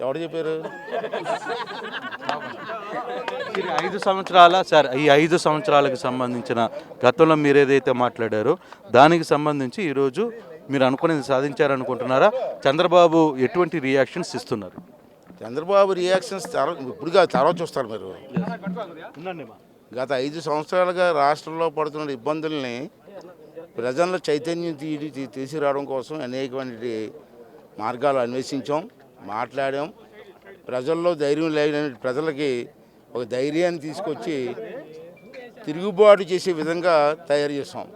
ఎవరు చెప్పారు? ఐదు సంవత్సరాల సార్ ఈ ఐదు సంవత్సరాలకు సంబంధించిన గతంలో మీరు ఏదైతే మాట్లాడారో దానికి సంబంధించి ఈరోజు మీరు అనుకునేది సాధించారనుకుంటున్నారా? చంద్రబాబు ఎటువంటి రియాక్షన్స్ ఇస్తున్నారు? చంద్రబాబు రియాక్షన్స్ ఇప్పుడుగా తర్వాత చూస్తారు మీరు. గత ఐదు సంవత్సరాలుగా రాష్ట్రంలో పడుతున్న ఇబ్బందుల్ని ప్రజల్లో చైతన్యం తీ తీ- తీసుకురావడం కోసం అనేకమైన మార్గాలు అన్వేషించాం మాట్లాడాం. ప్రజల్లో ధైర్యం లేని ప్రజలకి ఒక ధైర్యాన్ని తీసుకొచ్చి తిరుగుబాటు చేసే విధంగా తయారు చేస్తాం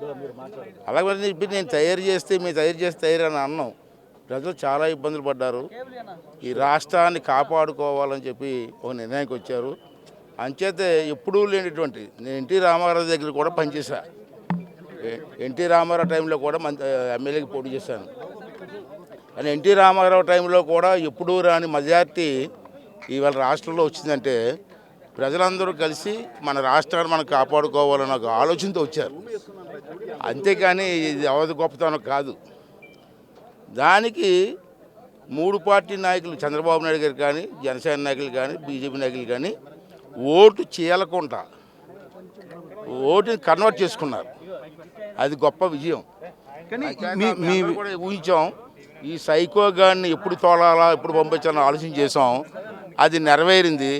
అలాగే చెప్పి నేను తయారు చేస్తే మేము తయారు చేస్తే తయారు అని అన్నాం. ప్రజలు చాలా ఇబ్బందులు పడ్డారు. ఈ రాష్ట్రాన్ని కాపాడుకోవాలని చెప్పి ఒక నిర్ణయానికి వచ్చారు. అంచేతే ఎప్పుడూ లేనిటువంటి నేను ఎన్టీ రామారావు దగ్గర కూడా పనిచేశా. ఎన్టీ రామారావు టైంలో కూడా మంచి ఎమ్మెల్యేకి పోటీ చేశాను. కానీ ఎన్టీ రామారావు టైంలో కూడా ఎప్పుడూ రాని మెజార్టీ ఇవాళ రాష్ట్రంలో వచ్చిందంటే ప్రజలందరూ కలిసి మన రాష్ట్రాన్ని మనం కాపాడుకోవాలన్న ఒక ఆలోచనతో వచ్చారు. అంతేకాని ఇది అవధి గొప్పతనం కాదు. దానికి మూడు పార్టీ నాయకులు చంద్రబాబు నాయుడు గారు కానీ జనసేన నాయకులు కానీ బీజేపీ నాయకులు కానీ ఓటు చేయకుండా ఓటుని కన్వర్ట్ చేసుకున్నారు. అది గొప్ప విజయం. కానీ మీ మీ కూడా ఊహించాం. ఈ సైకో గాడిని ఎప్పుడు తోలాలా ఎప్పుడు పంపించాలని ఆలోచన చేసాం అది నెరవేరింది.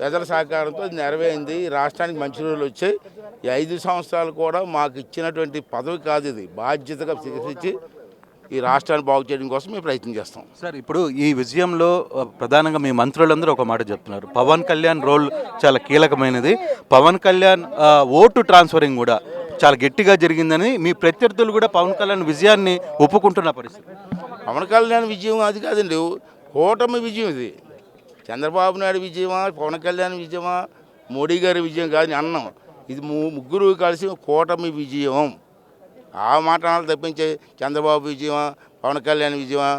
ప్రజల సహకారంతో అది నెరవేరింది. ఈ రాష్ట్రానికి మంచి రోజులు వచ్చాయి. ఈ ఐదు సంవత్సరాలు కూడా మాకు ఇచ్చినటువంటి పదవి కాదు ఇది. బాధ్యతగా స్వీకరించి ఈ రాష్ట్రాన్ని బాగు చేయడం కోసం మేము ప్రయత్నం చేస్తాం. సార్ ఇప్పుడు ఈ విజయంలో ప్రధానంగా మీ మంత్రులందరూ ఒక మాట చెప్తున్నారు. పవన్ కళ్యాణ్ రోల్ చాలా కీలకమైనది. పవన్ కళ్యాణ్ ఓటు ట్రాన్స్ఫరింగ్ కూడా చాలా గట్టిగా జరిగిందని మీ ప్రత్యర్థులు కూడా పవన్ కళ్యాణ్ విజయాన్ని ఒప్పుకుంటున్న పరిస్థితి. పవన్ కళ్యాణ్ విజయం అది కాదండి కూటమి విజయం ఇది. చంద్రబాబు నాయుడు విజయమా పవన్ కళ్యాణ్ విజయమా మోడీ గారి విజయం కాదు అన్నం అన్నాం. ఇది ముగ్గురు కలిసి కూటమి విజయం. ఆ మాట తప్పించే చంద్రబాబు విజయమా పవన్ కళ్యాణ్ విజయమా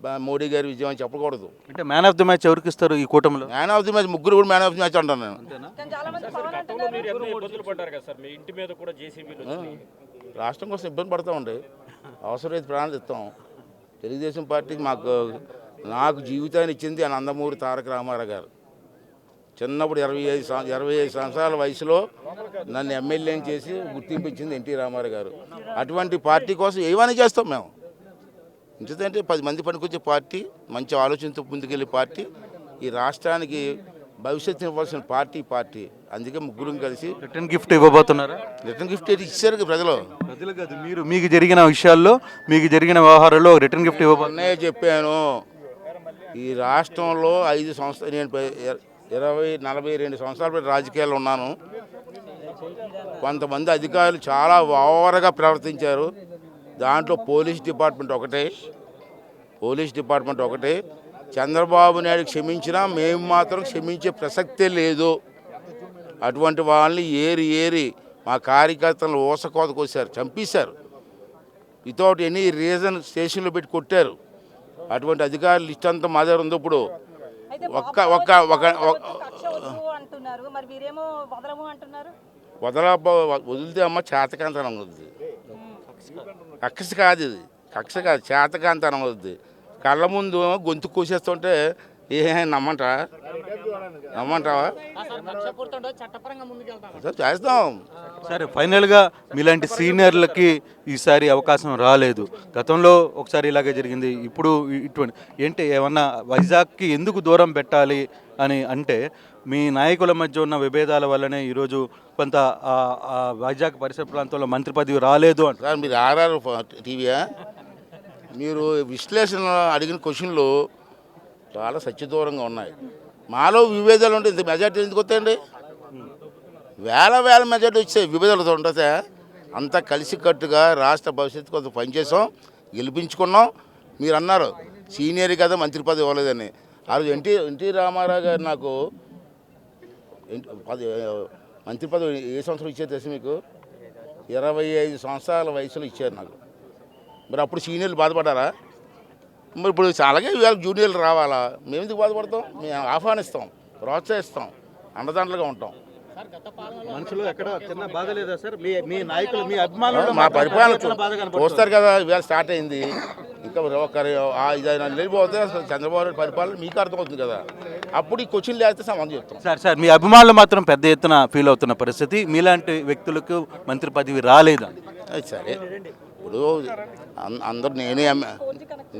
మోడీ గారి విజయం అని చెప్పకూడదు. అంటే మ్యాన్ ఆఫ్ ది మ్యాచ్ ఎవరికి ఇస్తారు ఈ కూటమిలో? మ్యాన్ ఆఫ్ ది మ్యాచ్ ముగ్గురు కూడా మ్యాన్ ఆఫ్ ది మ్యాచ్ అంటాను నేను. కానీ చాలా మంది పవన్ అంటున్నారు. మీరు ఎన్నో ఇబ్బందులు పడ్డారు కదా సార్? మీ ఇంటి మీద కూడా జేసీబీలు వచ్చినాయి. రాష్ట్రం కోసం ఇబ్బంది పడతామండి అవసరమైతే ప్రాణాలు ఇస్తాం. తెలుగుదేశం పార్టీకి మాకు నాకు జీవితాన్ని ఇచ్చింది ఆ నందమూరి తారక రామారావు గారు. చిన్నప్పుడు ఇరవై ఐదు సం- ఇరవై ఐదు సంవత్సరాల వయసులో నన్ను ఎమ్మెల్యేని చేసి గుర్తింపు ఇచ్చింది ఎన్టీ రామారావు గారు. అటువంటి పార్టీ కోసం ఏమైనా చేస్తాం మేము? ఎందుకంటే పది మంది పనికొచ్చే పార్టీ మంచి ఆలోచనతో ముందుకెళ్ళే పార్టీ ఈ రాష్ట్రానికి భవిష్యత్తు ఇవ్వాల్సిన పార్టీ పార్టీ. అందుకే ముగ్గురం కలిసి రిటర్న్ గిఫ్ట్ ఇవ్వబోతున్నారా. రిటర్న్ గిఫ్ట్ అయితే ఇచ్చారు ప్రజలు. ప్రజలు కాదు మీరు మీకు జరిగిన విషయాల్లో మీకు జరిగిన వ్యవహారాల్లో రిటర్న్ గిఫ్ట్ ఇవ్వబోతున్నారు మొన్నే చెప్పాను. ఈ రాష్ట్రంలో ఐదు సంవత్సరాలు నేను ఇరవై నలభై రెండు సంవత్సరాల పాటు రాజకీయాల్లో ఉన్నాను. కొంతమంది అధికారులు చాలా ఓవర్గా ప్రవర్తించారు. దాంట్లో పోలీస్ డిపార్ట్మెంట్ ఒకటే. పోలీస్ డిపార్ట్మెంట్ ఒకటే. చంద్రబాబు నాయుడు క్షమించినా మేము మాత్రం క్షమించే ప్రసక్తే లేదు. అటువంటి వాళ్ళని ఏరి ఏరి మా కార్యకర్తలను ఊసకోత కోసారు చంపేశారు. వితౌట్ ఎనీ రీజన్ స్టేషన్లో పెట్టి కొట్టారు. అటువంటి అధికారులు లిస్ట్ అంతా మా దగ్గర ఉంది ఇప్పుడు. ఒక్క ఒక్క ఒక ఒక- కక్ష వద్దు అంటున్నారు. మరి మీరేమో వదలము అంటున్నారు? వదల వదిలితే అమ్మ చేతకాంతనం అవుద్ది కక్ష కాదు ఇది. కక్ష కాదు చేతకాంతనం అవుద్ది. కళ్ళ ముందు గొంతు కూసేస్తుంటే ఏ నమ్మంటా? నమ్మంటావా? చేస్తాం. సరే ఫైనల్గా మీలాంటి సీనియర్లకి ఈసారి అవకాశం రాలేదు. గతంలో ఒకసారి ఇలాగే జరిగింది ఇప్పుడు ఇటువంటి ఏంటి ఏమన్నా వైజాగ్కి ఎందుకు దూరం పెట్టాలి అని అంటే మీ నాయకుల మధ్య ఉన్న విభేదాల వల్లనే ఈరోజు కొంత వైజాగ్ పరిసర ప్రాంతంలో మంత్రి పదవి రాలేదు అంట సార్ మీరు ఆర్ఆర్ టీవీయా? మీరు విశ్లేషణ అడిగిన క్వశ్చన్లు చాలా సత్యదూరంగా ఉన్నాయి. మాలో విభేదాలు ఉంటే ఇంత మెజార్టీ ఎందుకు వస్తాయండి? వేల వేల మెజార్టీ వచ్చాయి విభేదాలతో ఉంటుందా అంతా కలిసికట్టుగా రాష్ట్ర భవిష్యత్తు కొంత పనిచేసాం గెలిపించుకున్నాం. మీరు అన్నారు సీనియర్ కదా మంత్రి పదవి ఇవ్వలేదని. ఆ రోజు ఎన్టీ ఎన్టీ రామారావు గారు నాకు మంత్రి పదవి ఏ సంవత్సరం ఇచ్చారు తెలుసు మీకు? ఇరవై ఐదు సంవత్సరాల వయసులో ఇచ్చారు నాకు. మరి అప్పుడు సీనియర్లు బాధపడారా మరి ఇప్పుడు అలాగే ఇవాళ జూనియర్లు రావాలా? మేము ఎందుకు బాధపడతాం? మేము ఆహ్వానిస్తాం ప్రోత్సహిస్తాం అండదండలుగా ఉంటాం. మనసులో ఎక్కడ చిన్న బాధ లేదా సార్? మీ మీ నాయకులు మీ అభిమానులు మా పరిపాలన చూస్తారు కదా ఇవాళ స్టార్ట్ అయింది. ఈ ఒక ఒక ఐదు ఐదు నెలలు పోతే అసలు చంద్రబాబు నాయుడు పరిపాలన మీకు అర్థమవుతుంది కదా. అప్పుడు ఈ క్వశ్చన్ లేస్తే సమాధానం చెప్తాం. సార్ సార్ మీ అభిమానులు మాత్రం పెద్ద ఎత్తున ఫీల్ అవుతున్న పరిస్థితి. మీలాంటి వ్యక్తులకు మంత్రి పదవి రాలేదా? సరే. ఇప్పుడు అందరూ నేను ఎమ్మె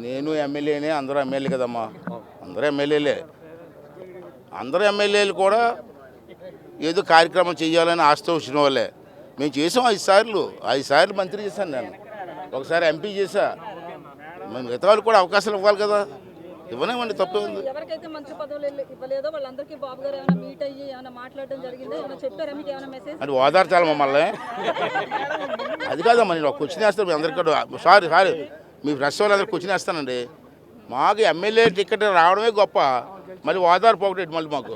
నేను ఎమ్మెల్యేనే అందరూ ఎమ్మెల్యే కదమ్మా. అందరూ ఎమ్మెల్యేలే. అందరూ ఎమ్మెల్యేలు కూడా ఏదో కార్యక్రమం చేయాలని ఆశతో వచ్చిన వాళ్ళే. మేము చేసాం ఐదు సార్లు. ఐదు సార్లు మంత్రి చేశాను నేను. ఒకసారి ఎంపీ చేశా. మేము మిగతా వాళ్ళకి కూడా అవకాశాలు ఇవ్వాలి కదా. ఇవ్వనేమండి తప్పే ఉంది. ఎవరికైతే మంత్రి పదవులు ఇల్ల- ఇవ్వలేదో వాళ్ళందరికీ బాబు గారు ఏమైనా మీట్ అయ్యి ఏమైనా మాట్లాడడం జరిగిందో ఏమైనా చెప్పారా మీకు? ఏమైనా మెసేజ్ అంటే ఓదార్చాలి మమ్మల్ని. అది కాదమ్మా నేను ఒక క్వశ్చన్ వేస్తాను మీ అందరికీ సారీ సారీ. మీ ప్రెస్ వాళ్ళు అందరికి క్వశ్చన్ వేస్తానండి. మాకు ఎమ్మెల్యే టికెట్ రావడమే గొప్ప. మళ్ళీ ఓదార్పు ఒకటి మళ్ళీ మాకు?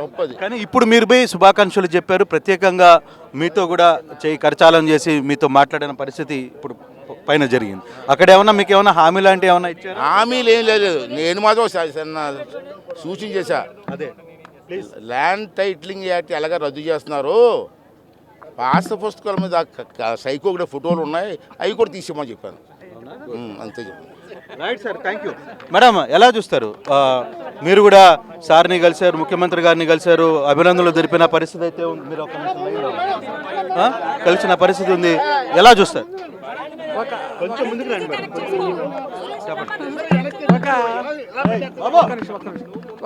గొప్పది. కానీ ఇప్పుడు మీరు పోయి శుభాకాంక్షలు చెప్పారు. ప్రత్యేకంగా మీతో కూడా చేయి కరచాలం చేసి మీతో మాట్లాడిన పరిస్థితి ఇప్పుడు పైన జరిగింది. అక్కడ ఏమన్నా మీకు ఏమైనా హామీ లాంటివి ఏమైనా ఇచ్చారా? హామీలు ఏం లేదు. నేను మాత్రం సూచన చేశా. అదే. ల్యాండ్ టైటిలింగ్ యాక్ట్ ఎలాగ రద్దు చేస్తున్నారు? పాస్ పుస్తకాల మీద క- క- సైకోగ్రా ఫోటోలు ఉన్నాయి. అవి కూడా తీసేమని చెప్పాను. అంతే చెప్పాను. Right sir thank you madam ఎలా చూస్తారు? మీరు కూడా సార్ని కలిశారు ముఖ్యమంత్రి గారిని కలిశారు అభినందనలు తెలిపిన పరిస్థితి అయితే ఉంది. మీరు ఒక? కలిసిన పరిస్థితి ఉంది. ఎలా చూస్తారు? కొంచెం ముందుకు రండి మేడం.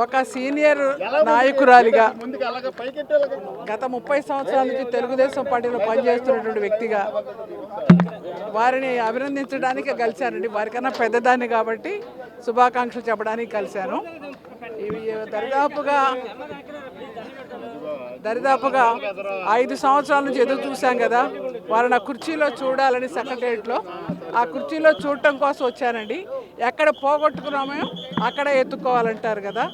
ఒక సీనియర్ నాయకురాలిగా గత ముప్పై సంవత్సరాల నుంచి తెలుగుదేశం పార్టీలో పనిచేస్తున్నటువంటి వ్యక్తిగా వారిని అభినందించడానికి కలిశానండి వారికన్నా పెద్దదాన్ని కాబట్టి శుభాకాంక్షలు చెప్పడానికి కలిశాను. ఇవి దరిదాపుగా దరిదాపుగా ఐదు సంవత్సరాల నుంచి ఎదురు చూశాం కదా. వారిని ఆ కుర్చీలో చూడాలని సెక్రటరియట్లో ఆ కుర్చీలో చూడటం కోసం వచ్చానండి. ఎక్కడ పోగొట్టుకున్నామో అక్కడ ఎత్తుకోవాలంటారు కదా.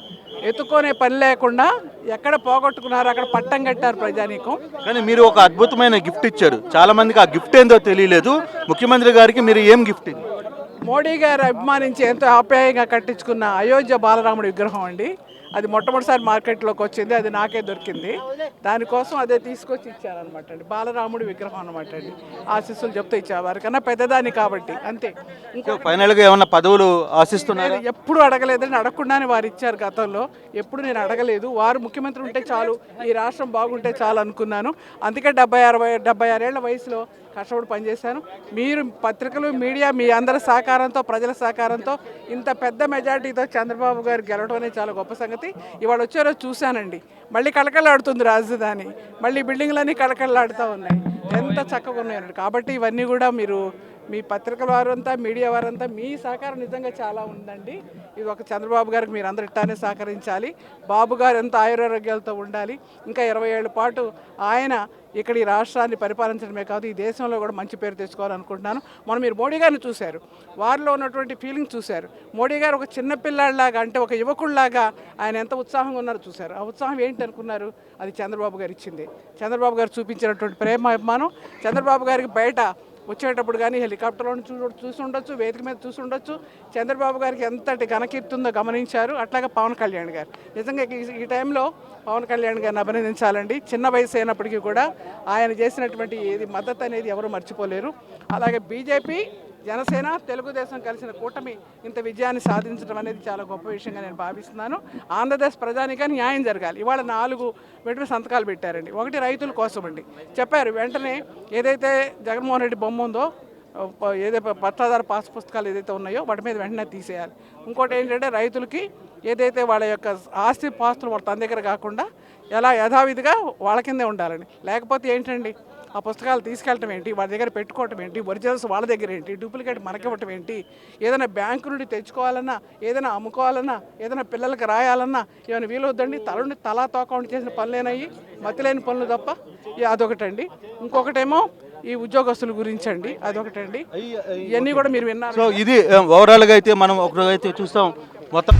ఎత్తుకోనే పని లేకుండా ఎక్కడ పోగొట్టుకున్నారో? అక్కడ పట్టం కట్టారు ప్రజానీకం. కానీ మీరు ఒక అద్భుతమైన గిఫ్ట్ ఇచ్చారు. చాలా మందికి ఆ గిఫ్ట్ ఏందో తెలియలేదు. ముఖ్యమంత్రి గారికి మీరు ఏం గిఫ్ట్ మోడీ గారు అభిమానించి ఎంతో ఆప్యాయంగా కట్టించుకున్న అయోధ్య బాలరాముడి విగ్రహం అండి. అది మొట్టమొదటిసారి మార్కెట్లోకి వచ్చింది అది నాకే దొరికింది. దానికోసం అదే తీసుకొచ్చి ఇచ్చారనమాట అండి. బాలరాముడి విగ్రహం అనమాట అండి. ఆశీస్సులు చెప్తూ ఇచ్చారు వారికన్నా పెద్దదాన్ని కాబట్టి అంతే. ఇంకో ఫైనల్గా ఏమన్నా పదవులు ఆశిస్తున్నారా? నేను ఎప్పుడు అడగలేదని అడగకుండానే వారు ఇచ్చారు గతంలో. ఎప్పుడు నేను అడగలేదు. వారు ముఖ్యమంత్రి ఉంటే చాలు ఈ రాష్ట్రం బాగుంటే చాలు అనుకున్నాను. అందుకే డెబ్బై అరవై డెబ్బై ఆరేళ్ళ వయసులో కష్టపడి పనిచేశాను. మీరు పత్రికలు మీడియా మీ అందరి సహకారంతో ప్రజల సహకారంతో ఇంత పెద్ద మెజార్టీతో చంద్రబాబు గారు గెలవడం అనేది చాలా గొప్ప సంగతి. ఇవాళ వచ్చే రోజు చూశానండి. మళ్ళీ కళకళలాడుతుంది రాజధాని. మళ్ళీ బిల్డింగ్లన్నీ కళకళలాడుతూ ఉన్నాయి. ఎంత చక్కగా ఉన్నాయండి కాబట్టి ఇవన్నీ కూడా మీరు మీ పత్రికల వారంతా మీడియా వారంతా మీ సహకారం నిజంగా చాలా ఉందండి. ఇది ఒక చంద్రబాబు గారికి మీరు అందరు ఇట్టానే సహకరించాలి. బాబు గారు ఎంత ఆయురారోగ్యాలతో ఉండాలి. ఇంకా ఇరవై ఏళ్ళ పాటు ఆయన ఇక్కడ ఈ రాష్ట్రాన్ని పరిపాలించడమే కాదు ఈ దేశంలో కూడా మంచి పేరు తెచ్చుకోవాలనుకుంటున్నాను. మనం మీరు మోడీ గారిని చూశారు. వారిలో ఉన్నటువంటి ఫీలింగ్ చూశారు. మోడీ గారు ఒక చిన్న పిల్లాడిలాగా అంటే ఒక యువకుడిలాగా ఆయన ఎంత ఉత్సాహంగా ఉన్నారో చూశారు. ఆ ఉత్సాహం ఏంటి అనుకున్నారు? అది చంద్రబాబు గారు ఇచ్చింది. చంద్రబాబు గారు చూపించినటువంటి ప్రేమ అభిమానం చంద్రబాబు గారికి బయట వచ్చేటప్పుడు కానీ హెలికాప్టర్లో చూసి ఉండొచ్చు వేదిక మీద చూసి ఉండొచ్చు. చంద్రబాబు గారికి ఎంతటి ఘనకీర్తి ఉందో గమనించారు. అట్లాగే పవన్ కళ్యాణ్ గారు. నిజంగా ఈ- ఈ టైంలో పవన్ కళ్యాణ్ గారిని అభినందించాలండి. చిన్న వయసు అయినప్పటికీ కూడా ఆయన చేసినటువంటి ఏది మద్దతు అనేది ఎవరు మర్చిపోలేరు. అలాగే బీజేపీ జనసేన తెలుగుదేశం కలిసిన కూటమి ఇంత విజయాన్ని సాధించడం అనేది చాలా గొప్ప విషయంగా నేను భావిస్తున్నాను. ఆంధ్రప్రదేశ్ ప్రజానిగా న్యాయం జరగాలి. ఇవాళ నాలుగు వెంటనే సంతకాలు పెట్టారండి. ఒకటి రైతుల కోసం అండి. చెప్పారు వెంటనే ఏదైతే జగన్మోహన్ రెడ్డి బొమ్మ ఉందో ఏదైతే పట్టాదారు పాస్ పుస్తకాలు ఏదైతే ఉన్నాయో వాటి మీద వెంటనే తీసేయాలి. ఇంకోటి ఏంటంటే రైతులకి ఏదైతే వాళ్ళ యొక్క ఆస్తి పాస్తులు వాళ్ళ తన దగ్గర కాకుండా ఎలా యథావిధిగా వాళ్ళ కిందే ఉండాలని. లేకపోతే ఏంటండి? ఆ పుస్తకాలు తీసుకెళ్ళటం ఏంటి? వాళ్ళ దగ్గర పెట్టుకోవటం ఏంటి? ఒరిజినల్స్ వాళ్ళ దగ్గర ఏంటి? డూప్లికేట్ మనకివ్వటం ఏంటి? ఏదైనా బ్యాంకు నుండి తెచ్చుకోవాలన్నా ఏదైనా అమ్ముకోవాలన్నా ఏదైనా పిల్లలకి రాయాలన్నా ఏమైనా వీలవుద్దండి? తలండి తలా తోకౌంట్ చేసిన పనులేనయ్యి మతిలేని పనులు తప్ప? అదొకటండి. ఇంకొకటేమో ఈ ఉద్యోగస్తుల గురించి అండి అదొకటండి ఇవన్నీ కూడా మీరు విన్నారు. సో ఇది ఓవరాల్గా అయితే మనం ఒకరోజు అయితే చూస్తాం. మొత్తం